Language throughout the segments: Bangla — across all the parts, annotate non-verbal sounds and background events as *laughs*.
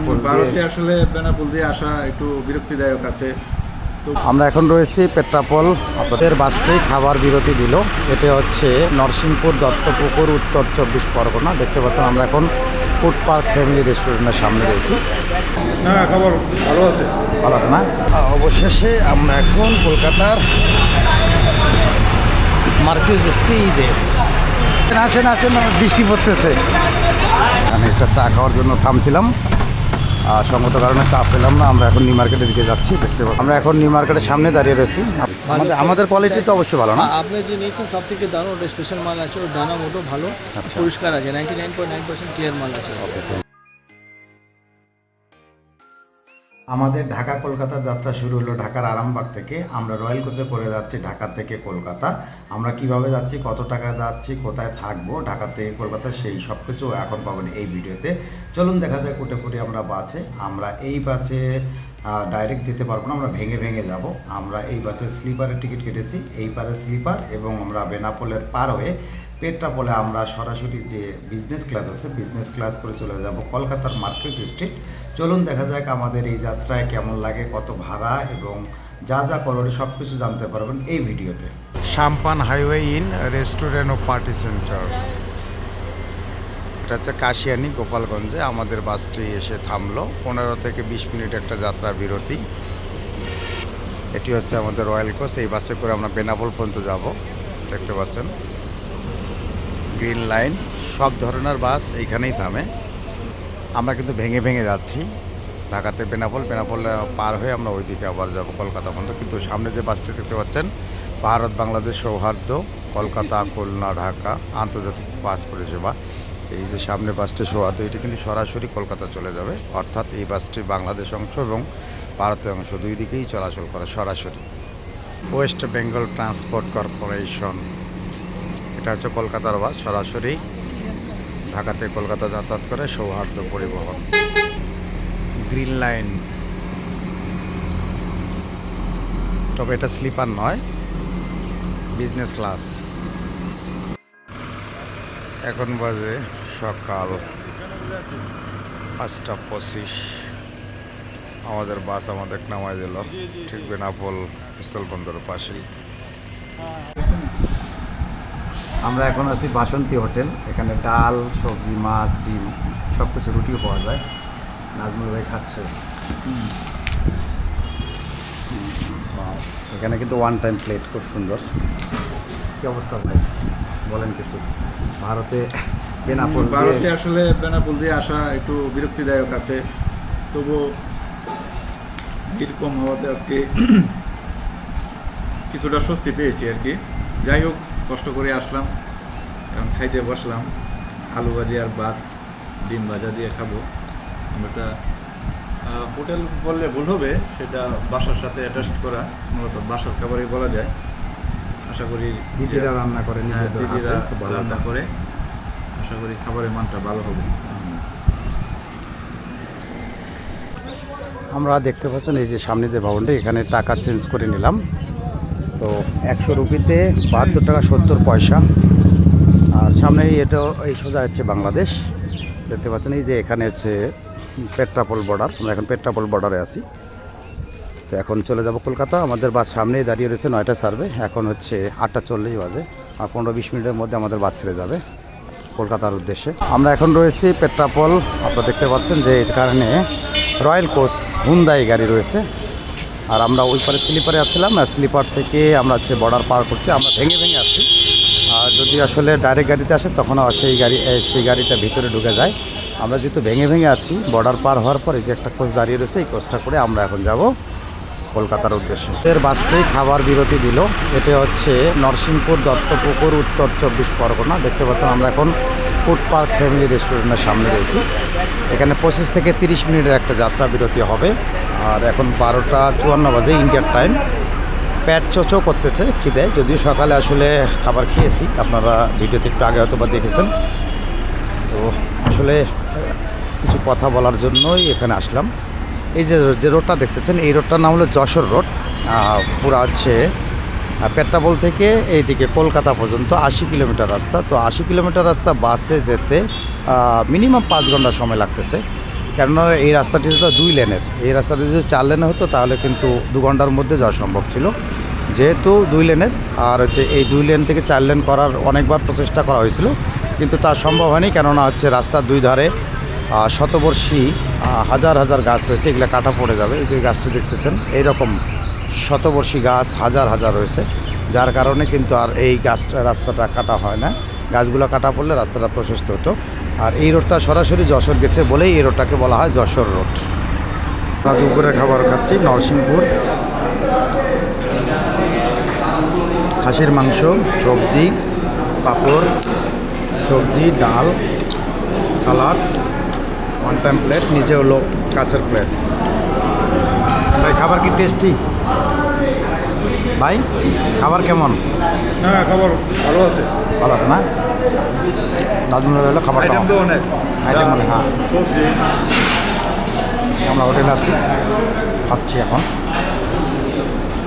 বেনাপোল। ভারতে আসলে বেনাপুল দিয়ে আসা একটু বিরক্তিদায়ক আছে। তো আমরা এখন রয়েছি পেট্রাপোল আপনাদের বাসটি খাবার বিরতি দিল। এটা হচ্ছে নরসিংপুর দত্তপুকুর উত্তর চব্বিশ পরগনা। দেখতে পাচ্ছেন আমরা এখন ফুড পার্ক ফ্যামিলি রেস্টুরেন্টের সামনে রয়েছি। হ্যাঁ খবর ভালো আছে? ভালো আছে না? অবশেষে আমরা এখন কলকাতার মার্কেজ স্ট্রিটে আসেন আসেন বৃষ্টি পড়তেছে। আমি একটা চা খাওয়ার জন্য থামছিলাম। আর সঙ্গত কারণে চাপ পেলাম না আমরা এখন নিউ মার্কেটের দিকে যাচ্ছি দেখতে পাবো। আমরা এখন নিউ মার্কেটের সামনে দাঁড়িয়ে রয়েছি। আমাদের আমাদের কোয়ালিটি তো অবশ্যই ভালো না। আপনি যে নিয়েছেন সব থেকে দারুণ স্পেশাল মাল আছে ওর দানা মতো ভালো আচ্ছা। পরিষ্কার আছে ninety nine point nine percent clear মাল আছে। আমাদের ঢাকা কলকাতা যাত্রা শুরু হলো ঢাকার আরামবাগ থেকে। আমরা রয়্যাল কোচে করে যাচ্ছি ঢাকা থেকে কলকাতা। আমরা কীভাবে যাচ্ছি, কত টাকা যাচ্ছি, কোথায় থাকব, ঢাকা থেকে কলকাতা, সেই সব কিছু এখন পাবেন এই ভিডিওতে। চলুন দেখা যায় কোটে কোটে আমরা বাসে। আমরা এই বাসে ডাইরেক্ট যেতে পারব না, আমরা ভেঙে ভেঙে যাব। আমরা এই বাসে স্লিপারের টিকিট কেটেছি। এই পারে স্লিপার এবং আমরা বেনাপোলের পার হয়ে পেট্রাপোলে আমরা সরাসরি যে বিজনেস ক্লাস আছে বিজনেস ক্লাস করে চলে যাব কলকাতার মার্কেট স্ট্রিট। চলুন দেখা যাক আমাদের এই যাত্রায় কেমন লাগে, কত ভাড়া এবং যা যা করণীয় সব কিছু জানতে পারবেন এই ভিডিওতে। সাম্পান হাইওয়ে ইন রেস্টুরেন্ট ও পার্টি সেন্টার এটা হচ্ছে কাশিয়ানি, গোপালগঞ্জে। আমাদের বাসটি এসে থামলো। পনেরো থেকে বিশ মিনিট একটা যাত্রা বিরতি। এটি হচ্ছে আমাদের রয়্যাল কোচ এই বাসে করে আমরা বেনাপোল পর্যন্ত যাব। দেখতে পাচ্ছেন। গ্রিন লাইন, সব ধরনের বাস এইখানেই থামে। আমরা কিন্তু ভেঙে ভেঙে যাচ্ছি। ঢাকাতে বেনাপোল বেনাপোল পার হয়ে আমরা ওইদিকে আবার যাব কলকাতা পর্যন্ত কিন্তু সামনে যে বাসটি দেখতে পাচ্ছেন, ভারত, বাংলাদেশ সৌহার্দ্য, কলকাতা, খুলনা, ঢাকা, আন্তর্জাতিক বাস পরিষেবা। এই যে সামনে বাসটি সৌহার্দ্য, এটি কিন্তু সরাসরি কলকাতা চলে যাবে। অর্থাৎ এই বাসটি বাংলাদেশ অংশ এবং ভারতের অংশ দুই দিকেই চলাচল করে সরাসরি। West Bengal transport corporation. এটা হচ্ছে কলকাতার বাস, সরাসরি ঢাকা থেকে কলকাতা যাতায়াত করে সৌহার্দ্য পরিবহন। Green line. তবে এটা স্লিপার নয়, বিজনেস ক্লাস। এখন বাজে সকাল পাঁচটা পঁচিশ। আমাদের বাস আমাদের নামায় দিল। ঠিক বেনাপোল স্থলবন্দরের পাশেই। আমরা এখন আছি বাসন্তী হোটেল। এখানে ডাল সবজি মাছ ডিম সব কিছু রুটিও পাওয়া যায়। নাজমুল ভাই খাচ্ছে। হুম, এখানে কিন্তু ওয়ান টাইম প্লেট খুব সুন্দর। কি অবস্থা ভাই? বলেন কিছু। ভারতে বেনাপোল ভারতে আসলে বেনাপুল দিয়ে আসা একটু বিরক্তিদায়ক আছে। তবু ভিড় কম হওয়াতে আজকে কিছুটা স্বস্তি পেয়েছি আর কি। যাই হোক কষ্ট করে আসলাম এখন খাইতে বসলাম। আলু ভাজি আর ভাত ডিম ভাজা দিয়ে খাব। আমরা হোটেল বললে ভুল হবে সেটা বাসার সাথে অ্যাটাচ করা মূলত বাসার খাবারই বলা যায়। আশা করি দিদিরা রান্না করে হ্যাঁ, দিদিরা রান্না করে। আশা করি খাবারের মানটা ভালো হবে। আমরা দেখতে পাচ্ছেন এই যে সামনে যে ভবনটা এখানে টাকা চেঞ্জ করে নিলাম। তো একশো রুপিতে বাহাত্তর টাকা সত্তর পয়সা। আর সামনে এটা এই সোজা হচ্ছে বাংলাদেশ। দেখতে পাচ্ছেন এই যে এখানে হচ্ছে পেট্রাপোল বর্ডার। আমরা এখন পেট্রাপোল বর্ডারে আছি। তো এখন চলে যাব কলকাতা। আমাদের বাস সামনেই দাঁড়িয়ে রয়েছে নয়টা সার্ভে। এখন হচ্ছে আটটা চল্লিশ বাজে। আর পনেরো বিশ মিনিটের মধ্যে আমাদের বাস ছেড়ে যাবে কলকাতার উদ্দেশ্যে। আমরা এখন রয়েছি পেট্রাপোল। আপনারা দেখতে পাচ্ছেন যে এর কারণে রয়্যাল কোচ হুন্দাই গাড়ি রয়েছে। আর আমরা ওই পারে স্লিপারে আসছিলাম স্লিপার থেকে আমরা হচ্ছে বর্ডার পার করছি, আমরা ভেঙে ভেঙে আসছি। আর যদি আসলে ডাইরেক্ট গাড়িতে আসে, তখন সেই গাড়ি সেই গাড়িটা ভিতরে ঢুকে যায়। আমরা যেহেতু ভেঙে ভেঙে আছি বর্ডার পার হওয়ার পরে যে একটা কোচ দাঁড়িয়ে রয়েছে, এই কোচটা করে আমরা এখন যাব কলকাতার উদ্দেশ্যে। এর বাসটি খাবার বিরতি দিল। এটা হচ্ছে নরসিংপুর দত্তপুকুর, উত্তর চব্বিশ পরগনা। দেখতে পাচ্ছেন আমরা এখন ফুড পার্ক ফ্যামিলি রেস্টুরেন্টের সামনে রয়েছি। এখানে পঁচিশ থেকে তিরিশ মিনিটের একটা যাত্রা বিরতি হবে। আর এখন বারোটা চুয়ান্ন বাজে ইন্ডিয়ার টাইম। প্যাট চোচো করতেছে, খিদে। যদিও সকালে আসলে খাবার খেয়েছি, আপনারা ভিডিওতে একটু আগে হয়তো বা দেখেছেন। তো আসলে কিছু কথা বলার জন্যই এখানে আসলাম। এই যে যে রোডটা দেখতেছেন, এই রোডটার নাম হলো যশোর রোড পুরা হচ্ছে পেট্রাপোল থেকে এইদিকে কলকাতা পর্যন্ত আশি কিলোমিটার রাস্তা। তো আশি কিলোমিটার রাস্তা বাসে যেতে মিনিমাম পাঁচ ঘণ্টা সময় লাগতেছে। কেননা এই রাস্তাটি তো দুই লেনের। এই রাস্তাটি যদি চার লেনে হতো, তাহলে কিন্তু দু ঘণ্টার মধ্যে যাওয়া সম্ভব ছিল। যেহেতু দুই লেনের, আর হচ্ছে এই দুই লেন থেকে চার লেন করার অনেকবার প্রচেষ্টা করা হয়েছিল। কিন্তু তা সম্ভব হয়নি, কেননা হচ্ছে রাস্তার দুই ধারে শতবর্ষী হাজার হাজার গাছ রয়েছে, এগুলো কাটা পড়ে যাবে। এই যে গাছটি দেখতেছেন, এইরকম শতবর্ষী গাছ হাজার হাজার রয়েছে যার কারণে কিন্তু আর এই গাছটা রাস্তাটা কাটা হয় না। গাছগুলো কাটা পড়লে রাস্তাটা প্রশস্ত হতো। আর এই রোডটা সরাসরি যশোর গেছে বলেই এই রোডটাকে বলা হয় যশোর রোড। দুপুরে খাবার খাচ্ছি, নরসিংপুর। খাসির মাংস, সবজি, পাঁপড়, সবজি, ডাল, সালাদ ওয়ান টাইম প্লেট নিচে হলো কাঁচের প্লেট ভাই, খাবার কি টেস্টি ভাই খাবার কেমন? হ্যাঁ খবর ভালো আছে। ভালো আছে না? নাজমুল হলো খাবার আইটেম তো অনেক। আইটেম অনেক, হ্যাঁ। সবজি। আমরা হোটেলে আছি খাচ্ছি এখন।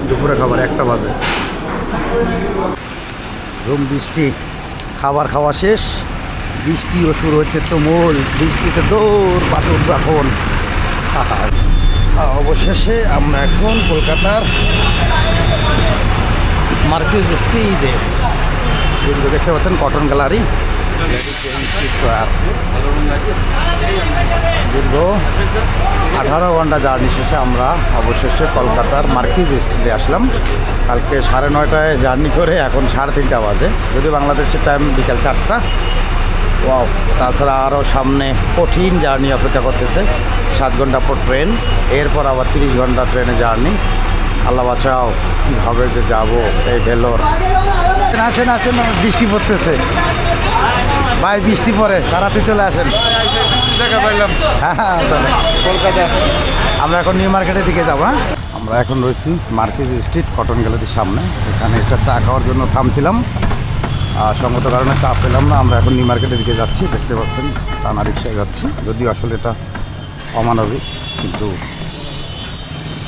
দুপুরে খাবার একটা বাজে। রুম বৃষ্টি খাবার খাওয়া শেষ। বৃষ্টিও শুরু হচ্ছে তো তুমুল। বৃষ্টিতে দৌড় পাথর এখন। *laughs* অবশেষে আমরা এখন কলকাতার মার্কিউজ স্ট্রিটে। যেগুলো দেখতে পাচ্ছেন কটন গ্যালারি। দীর্ঘ আঠারো ঘণ্টা জার্নি শেষে আমরা অবশেষে কলকাতার মার্কিজ স্ট্রিটে আসলাম। কালকে সাড়ে নয়টায় জার্নি করে এখন সাড়ে তিনটা বাজে। যদি বাংলাদেশের টাইম বিকাল চারটা। ওয়াও তাছাড়া আরও সামনে কঠিন জার্নি অপেক্ষা করতেছে। সাত ঘণ্টা পর ট্রেন এরপর আবার তিরিশ ঘণ্টা ট্রেনে জার্নি। আল্লাহ বাঁচাও কীভাবে যে যাব এই ভেলোর। আসেন আসেন বৃষ্টি পড়তেছে। ভাই বৃষ্টি পড়ে তাড়াতাড়ি চলে আসেন। হ্যাঁ হ্যাঁ কলকাতা। আমরা এখন নিউ মার্কেটের দিকে যাব হ্যাঁ? আমরা এখন রয়েছি মার্কেজ স্ট্রিট কটন গ্যালারির সামনে। এখানে একটা চা খাওয়ার জন্য থামছিলাম। আর সঙ্গত কারণে চাপ পেলাম না, আমরা এখন নিউ মার্কেটের দিকে যাচ্ছি, দেখতে পাচ্ছেন, টানা রিক্সায় যাচ্ছি। যদিও আসলে এটা অমানবিক, কিন্তু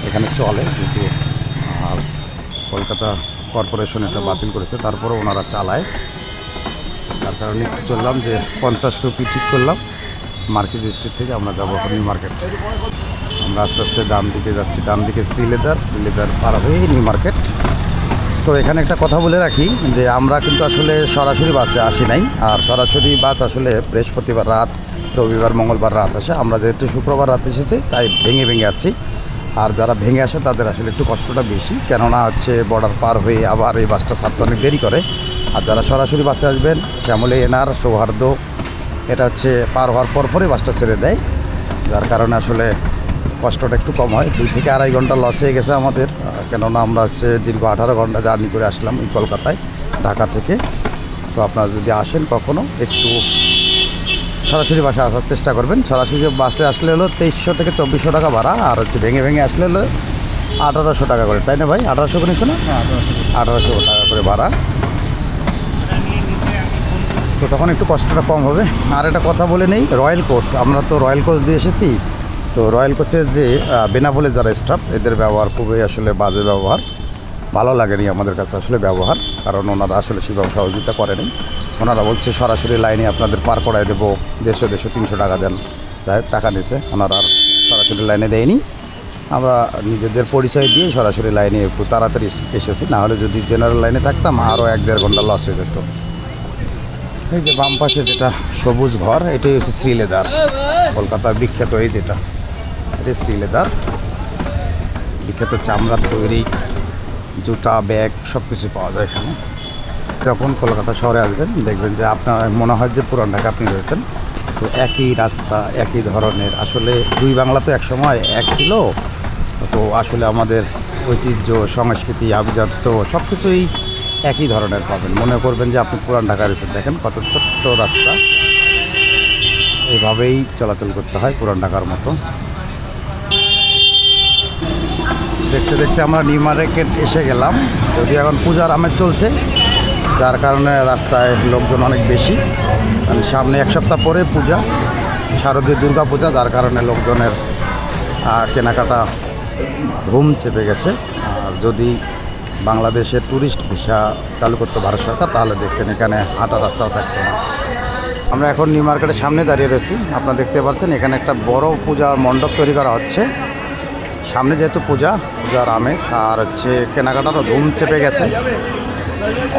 এখানে চলে, কিন্তু আর কলকাতা কর্পোরেশন এটা বাতিল করেছে, তারপরেও ওনারা চালায়। তার কারণে চললাম যে পঞ্চাশ রুপি ঠিক করলাম, মার্কেট স্ট্রিট থেকে আমরা যাব নিউ মার্কেট আমরা আস্তে আস্তে ডান দিকে যাচ্ছি, ডান দিকে শ্রীলেদার শ্রীলেদার পার হয়ে নিউ মার্কেট তো এখানে একটা কথা বলে রাখি যে আমরা কিন্তু আসলে সরাসরি বাসে আসি নাই। আর সরাসরি বাস আসলে বৃহস্পতিবার রাত, রবিবার, মঙ্গলবার রাত আসে। আমরা যেহেতু শুক্রবার রাত এসেছি, তাই ভেঙে ভেঙে আছি আর যারা ভেঙে আসে, তাদের আসলে একটু কষ্টটা বেশি। কেননা হচ্ছে বর্ডার পার হয়ে আবার এই বাসটা ছাড়তে অনেক দেরি করে। আর যারা সরাসরি বাসে আসবেন, শ্যামলে, এনার, সৌহার্দ্য, এটা হচ্ছে পার হওয়ার পর পরই বাসটা ছেড়ে দেয়। যার কারণে আসলে কষ্টটা একটু কম হয়। দুই থেকে আড়াই ঘণ্টা লস হয়ে গেছে আমাদের। কেননা আমরা হচ্ছে দীর্ঘ আঠারো ঘণ্টা জার্নি করে আসলাম এই কলকাতায় ঢাকা থেকে। তো আপনারা যদি আসেন কখনো একটু সরাসরি বাসে আসার চেষ্টা করবেন। সরাসরি বাসে আসলে হলো তেইশশো থেকে চব্বিশশো টাকা ভাড়া আর হচ্ছে ভেঙে ভেঙে আসলে হলো আঠারোশো টাকা করে। তাই না ভাই? আঠারোশো করে নিচ্ছে না? আঠারোশো টাকা করে ভাড়া। তো তখন একটু কষ্টটা কম হবে। আর একটা কথা বলে নেই রয়্যাল কোর্স আমরা তো রয়্যাল কোর্স দিয়ে এসেছি। তো রয়্যাল কোচের যে বেনাপোলে যারা স্টাফ এদের ব্যবহার খুবই আসলে বাজে ব্যবহার। ভালো লাগেনি আমাদের কাছে আসলে ব্যবহার, কারণ ওনারা আসলে সেভাবে সহযোগিতা করেনি। ওনারা বলছে, সরাসরি লাইনে আপনাদের পার করায় দেবো, দেড়শো দেড়শো, তিনশো টাকা দেন। যাই টাকা নিছে ওনারা আর সরাসরি লাইনে দেয়নি। আমরা নিজেদের পরিচয় দিয়ে সরাসরি লাইনে একটু তাড়াতাড়ি এসেছি। নাহলে যদি জেনারেল লাইনে থাকতাম আরও এক দেড় ঘণ্টা লস হয়ে যেত। এই যে বাম পাশে যেটা সবুজ ঘর, এটাই হচ্ছে শ্রীলেদার, কলকাতার বিখ্যাত এই যেটা। এটা শ্রীলেদার। বিখ্যাত চামড়ার তৈরি, জুতা, ব্যাগ সব কিছু পাওয়া যায় এখানে। যখন কলকাতা শহরে আসবেন, দেখবেন যে আপনার, মনে হয় যে পুরান ঢাকা আপনি রয়েছেন। তো একই রাস্তা, একই ধরনের, আসলে দুই বাংলা তো একসময় এক ছিল। তো আসলে আমাদের ঐতিহ্য, সংস্কৃতি, আভিজাত্য সব কিছুই একই ধরনের পাবেন। মনে করবেন যে আপনি পুরান ঢাকা রয়েছেন। দেখেন কত ছোট্ট রাস্তা। এইভাবেই চলাচল করতে হয় পুরান ঢাকার মতো। দেখতে দেখতে আমরা নিউ মার্কেট এসে গেলাম। যদি এখন পূজার আমেজ চলছে, যার কারণে রাস্তায় লোকজন অনেক বেশি। কারণ সামনে এক সপ্তাহ পরে পূজা, শারদীয় দুর্গা পূজা, যার কারণে লোকজনের কেনাকাটা ঘুম চেপে গেছে। আর যদি বাংলাদেশের ট্যুরিস্ট ভিসা চালু করতো ভারত সরকার, তাহলে দেখতেন এখানে হাঁটা রাস্তাও থাকতো না। আমরা এখন নিউ মার্কেটের সামনে দাঁড়িয়ে রয়েছি। আপনারা দেখতে পাচ্ছেন, এখানে একটা বড় পূজা মণ্ডপ তৈরি করা হচ্ছে। সামনে যেহেতু পূজা পূজার আমেজ, আর হচ্ছে কেনাকাটারও ধুম চেপে গেছে।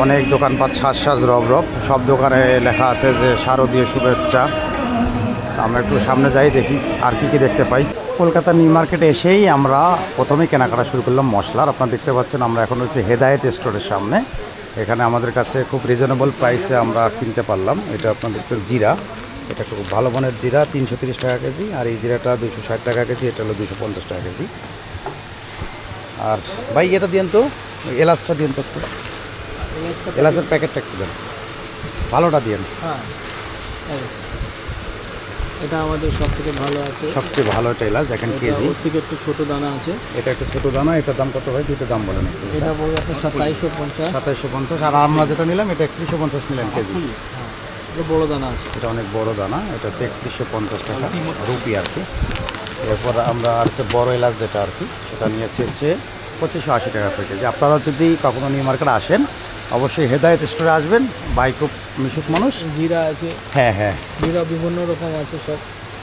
অনেক দোকানপাট সাজ সাজ রব রব, সব দোকানে লেখা আছে যে শারদীয় শুভেচ্ছা। আমরা একটু সামনে যাই, দেখি আর কি কি দেখতে পাই। কলকাতা নিউ মার্কেটে এসেই আমরা প্রথমে কেনাকাটা শুরু করলাম মশলার। আপনারা দেখতে পাচ্ছেন, আমরা এখন হচ্ছে হেদায়েত স্টোরের সামনে। এখানে আমাদের কাছে খুব রিজনেবল প্রাইসে আমরা কিনতে পারলাম। এটা আপনার দেখছেন জিরা। এটা খুব ভালো মানের জিরা তিনশো তিরিশ টাকা কেজি আর এই জিরাটা দুশো ষাট টাকা কেজি এটা হলো দুশো পঞ্চাশ টাকা কেজি। আর ভাই এটা দিন তো এলাচটা দিন তো একটু। এলাচের প্যাকেটটা একটু দেন। ভালোটা দিন হ্যাঁ এটা আমাদের সব থেকে ভালো আছে। সবচেয়ে ভালো এটা এলাচ দেখেন কেজি। থেকে একটু ছোট দানা আছে। এটা একটু ছোটো দানা এটার দাম কত ভাই? দুটো দাম বলেন এটা পড়বে আপনার সাতাইশশো পঞ্চাশ। সাতাইশশো পঞ্চাশ আর আমরা যেটা নিলাম এটা একত্রিশশো পঞ্চাশ নিলাম কেজি। হ্যাঁ বড় দানা আছে। এটা অনেক বড় দানা এটা হচ্ছে একত্রিশশো পঞ্চাশ টাকা রুপি আর কি। এরপর আমরা আর হচ্ছে বড় এলাচ যেটা আর কি সেটা নিয়েছি হচ্ছে পঁচিশশো আশি টাকা থেকে যে আপনারা যদি কখনো নিউ মার্কেট আসেন অবশ্যই হেদায়ত স্টোরে আসবেন বাইক মিশুক মানুষ। জিরা আছে। হ্যাঁ হ্যাঁ। জিরা বিভিন্ন রকম আছে সব।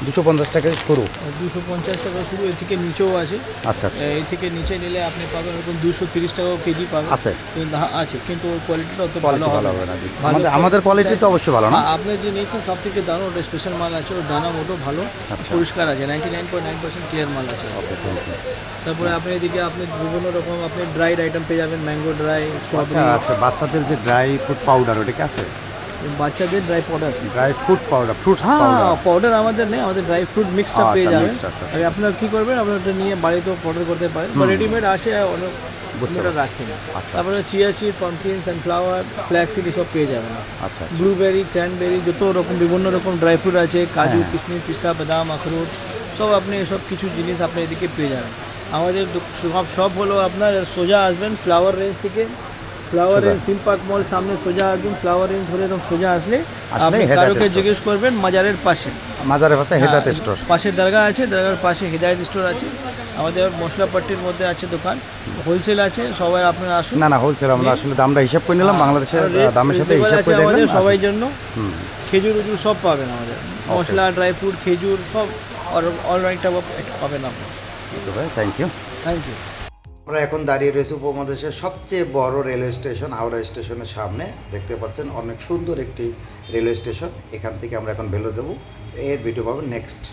দুশো পঞ্চাশ টাকা শুরু? দুশো পঞ্চাশ টাকা শুরু এর থেকে নিচেও আছে। আচ্ছা। এই থেকে নিচে নিলে আপনি পাবেন এরকম দুশো তিরিশ টাকাও কেজি পাবেন। আছে। আছে কিন্তু ওর কোয়ালিটিটা অত ভালো হবে না। আমাদের আমাদের কোয়ালিটি তো অবশ্যই ভালো না? আপনি যে নিয়েছেন সব থেকে দারুণ ওটা স্পেশাল মাল আছে ওর দানা মোটো ভালো আচ্ছা। পরিষ্কার আছে ninety nine point nine percent clear মাল আছে। তারপরে আপনি এদিকে আপনি বিভিন্ন রকম আপনি ড্রাইড আইটেম পেয়ে যাবেন ম্যাঙ্গো ড্রাই আচ্ছা আচ্ছা বাচ্চাদের যে ড্রাই ফুড পাউডার ওটা কি আছে? বাচ্চাদের dry powder dry fruit powder fruits হ্যাঁ পাউডার পাউডার আমাদের নেই আমাদের ড্রাই ফ্রুট মিক্সটা আচ্ছা, পেয়ে যাবেন আচ্ছা। আর আপনারা কি করবেন আপনারা ওটা নিয়ে বাড়িতেও পাউডার করতে পারেন বা রেডিমেড আসে অনেক। রাখেন আচ্ছা। তারপরে chia seed pumpkin sunflower flaxseed এসব পেয়ে যাবেন আচ্ছা আচ্ছা। ব্লুবেরি ক্র্যানবেরি যত রকম বিভিন্ন রকম ড্রাই ফ্রুট আছে কাজু হ্যাঁ। কিশমিশ পিস্তা বাদাম আখরোট সব আপনি এসব কিছু জিনিস আপনি এদিকে পেয়ে যাবেন আমাদের সব হলো আপনার সোজা আসবেন ফ্লাওয়ার রেঞ্জ থেকে ফ্লাওয়ার। রেঞ্জ সিম্পাক মল সামনে সোজা আসবেন ফ্লাওয়ার রেঞ্জ ধরে এরকম সোজা আসলে আপনি কারোকে জিজ্ঞেস করবেন মাজারের পাশে। মাজারের পাশে হেদায়ত হ্যাঁ, স্টোর পাশে দরগা আছে দরগার পাশে হৃদায়ত স্টোর আছে। আমাদের মশলাপট্টির মধ্যে আছে দোকান। হোলসেল আছে সবাই আপনারা আসুন। না না হোলসেল আমরা আসলে দামটা হিসাব করে নিলাম বাংলাদেশের আর রেট- দামের সাথে হিসাব করে আমাদের সবাই জন্য। খেজুর উজুর সব পাবেন আমাদের। মশলা ড্রাই ফ্রুট খেজুর সব অল রাইটটা পাবেন আপনি। থ্যাংক ইউ থ্যাংক ইউ আমরা এখন দাঁড়িয়ে রয়েছি উপমহাদেশের সবচেয়ে বড় রেলওয়ে স্টেশন, হাওড়া স্টেশনের সামনে। দেখতে পাচ্ছেন অনেক সুন্দর একটি রেলওয়ে স্টেশন। এখান থেকে আমরা এখন ভেলো যাব। এর ভিডিও পাবেন নেক্সট।